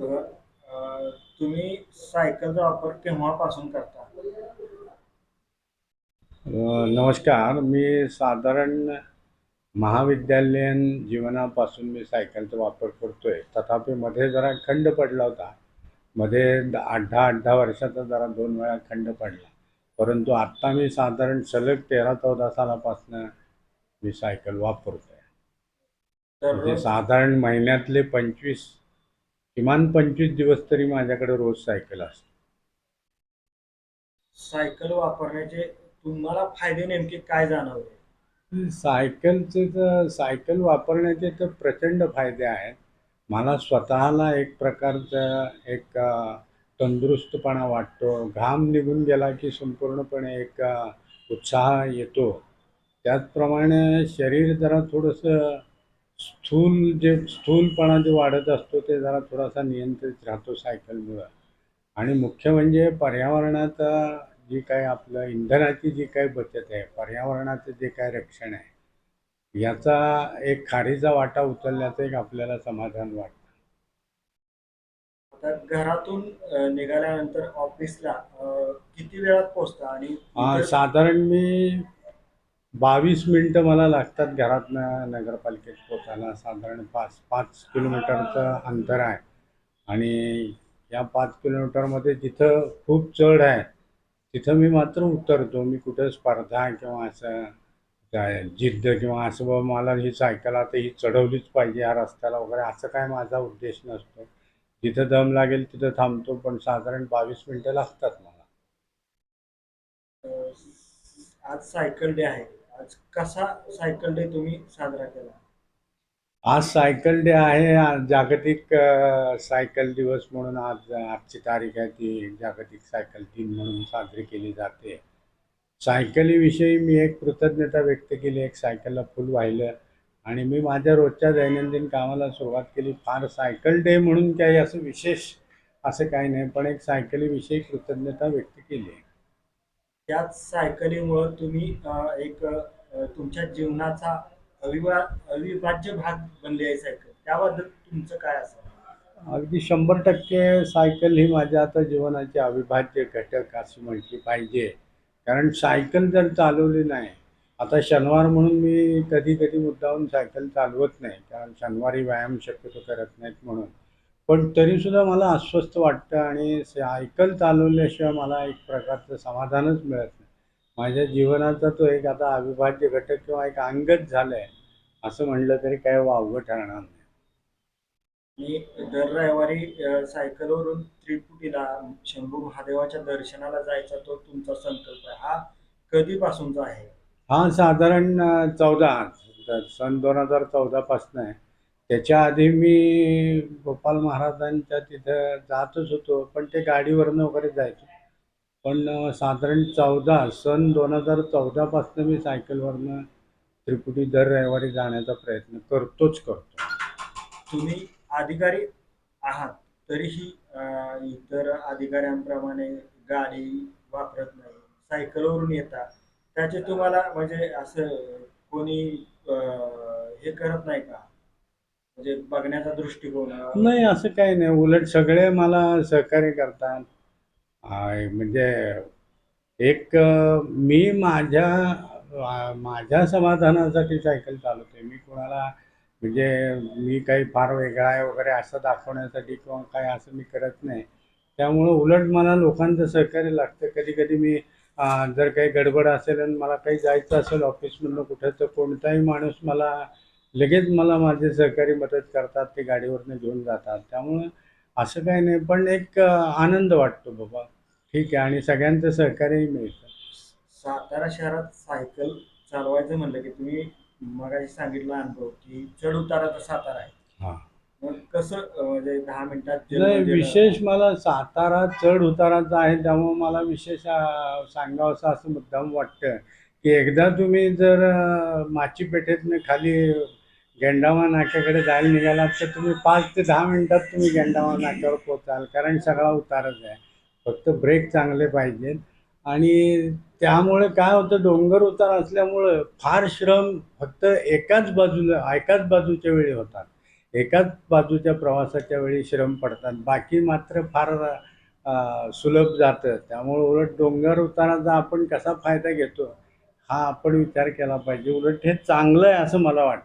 तुम्ही सायकलचा वापर केव्हापासून करता? नमस्कार. मी साधारण महाविद्यालयीन जीवनापासून मी सायकलचा वापर करतोय. तथापि मध्ये जरा खंड पडला होता. मध्ये आठ दहा आठ दहा वर्षाचा जरा दोन वेळा खंड पडला. परंतु आत्ता मी साधारण सलग तेरा चौदा सालापासून मी सायकल वापरतोय. म्हणजे तर साधारण महिन्यातले पंचवीस किमान पंचवीस दिवस तरी माझ्याकडे रोज सायकल असते. सायकल वापरण्याचे तुम्हाला फायदे नेमके काय जाणवले? सायकलचे तर सायकल वापरण्याचे तर प्रचंड फायदे आहेत. मला स्वतःला एक प्रकारचा एक तंदुरुस्तपणा वाटतो. घाम निघून गेला की संपूर्णपणे एक उत्साह येतो. त्याचप्रमाणे शरीर जरा थोडंसं स्थूल जे स्थूलपणा जे वाढत असतो ते जरा थोडासा नियंत्रित राहतो सायकलमुळं. आणि मुख्य म्हणजे पर्यावरणात अ, जी काही आपलं इंधनाची जी काही बचत आहे पर्यावरणाचं जे काही रक्षण आहे याचा एक खारीचा वाटा उचलण्याचं एक आपल्याला समाधान वाटतं. आता घरातून निघाल्यानंतर ऑफिसला किती वेळात पोहोचता आणि साधारण मी बावीस मिनटं मला लागतात घरातनं नगरपालिकेत पोचायला साधारण पाच पाच किलोमीटरचं अंतर आहे. आणि या पाच किलोमीटरमध्ये जिथं खूप चढ आहे तिथं मी मात्र उतरतो. मी कुठं स्पर्धा किंवा असं काय जिद्द किंवा असं बा मला ही सायकल आता ही चढवलीच पाहिजे या रस्त्याला वगैरे असं काय माझा उद्देश नसतो. जिथं दम लागेल तिथं थांबतो पण साधारण बावीस मिनटं लागतात मला. आज सायकल डे आहे. आज कसा सायकल डे तुम्ही साजरा केला? आज सायकल डे आहे. जागतिक सायकल दिवस म्हणून आज आजची तारीख आहे ती जागतिक सायकल दिन म्हणून साजरी केली जाते. सायकलीविषयी मी एक कृतज्ञता व्यक्त केली. एक सायकलला फुल वाहिलं. आणि मी माझ्या रोजच्या दैनंदिन कामाला सुरुवात केली. फार सायकल डे म्हणून काही असं विशेष असं काही नाही पण एक सायकलीविषयी कृतज्ञता व्यक्त केली. त्याच सायकलीमुळं तुम्ही एक तुमच्या जीवनाचा अविभा अविभाज्य भाग बनले आहे सायकल. त्याबद्दल तुमचं काय असं? अगदी शंभर टक्के सायकल ही माझ्या आता जीवनाचे अविभाज्य घटक अशी म्हटली पाहिजे. कारण सायकल जर चालवली नाही आता शनिवार म्हणून मी कधी कधी मुद्दाहून सायकल चालवत नाही. कारण शनिवारी व्यायाम शक्यतो करत नाहीत म्हणून. पण तरीसुद्धा मला अस्वस्थ वाटतं आणि सायकल चालवल्याशिवाय मला एक प्रकारचं समाधानच मिळत नाही. माझ्या जीवनाचा तो एक आता अविभाज्य घटक किंवा एक अंगच झालं आहे असं म्हणलं तरी काही वावगं ठरणार नाही. मी दर रविवारी अ, सायकलवरून त्रिपुटीला शंभू महादेवाच्या दर्शनाला जायचा तो तुमचा संकल्प आहे. हा कधीपासूनचा आहे? हा साधारण चौदा सन दोन हजार चौदापासून आहे. त्याच्या आधी मी गोपाल महाराजांच्या तिथं जातच होतो पण ते गाडीवरनं वगैरे जायचो. पण साधारण चौदा सन दोन हजार चौदापासून मी सायकलवरनं त्रिपुटी दर रविवारी जाण्याचा प्रयत्न करतोच करतो. तुम्ही अधिकारी आहात तरीही अ, इतर अधिकाऱ्यांप्रमाणे गाडी वापरत नाही सायकलवरून येता त्याचे तुम्हाला म्हणजे असं कोणी अ, हे करत नाही का? म्हणजे बघण्याचा दृष्टिकोन? नाही असं काही नाही. उलट सगळे मला सहकार्य करतात. म्हणजे एक मी माझ्या माझ्या समाधानासाठी सायकल चालवते मी कोणाला म्हणजे मी काही फार वेगळा आहे वगैरे असं दाखवण्यासाठी किंवा काय असं मी करत नाही. त्यामुळं उलट मला लोकांचं सहकार्य लागतं. कधी कधी मी जर काही गडबड असेल आणि मला काही जायचं असेल ऑफिसमधनं कुठं तर कोणताही माणूस मला लगेच मला माझे सहकारी मदत करतात ते गाडीवरनं घेऊन जातात. त्यामुळं असं काही नाही. पण एक आनंद वाटतो बाबा. ठीक आहे आणि सगळ्यांचं सहकार्यही मिळतं. सातारा शहरात सायकल चालवायचं म्हणलं की तुम्ही मगाशी सांगितलं अनुभव की चढ उताराचा सातारा आहे. हां. मग कसं अ, म्हणजे दहा मिनिटात नाही? विशेष मला सातारा चढ उताराचा आहे त्यामुळं मला विशेष अ, सांगावंसं असं मुद्दाम वाटतं. की एकदा तुम्ही जर अ, माचीपेठेतनं खाली गेंडावा नाक्याकडे जायला निघालात तर तुम्ही पाच ते दहा मिनिटात तुम्ही गेंडावा नाक्यावर पोचाल कारण सगळा उतारच आहे. फक्त ब्रेक चांगले पाहिजेत. आणि त्यामुळे काय होतं डोंगर उतार असल्यामुळं फार श्रम फक्त एकाच बाजूला एकाच बाजूच्या वेळी होतात. एकाच बाजूच्या प्रवासाच्या वेळी श्रम पडतात. बाकी मात्र फार सुलभ जातं. त्यामुळे उलट डोंगर उताराचा आपण कसा फायदा घेतो हा आपण विचार केला पाहिजे. उलट हे चांगलं आहे असं मला वाटतं.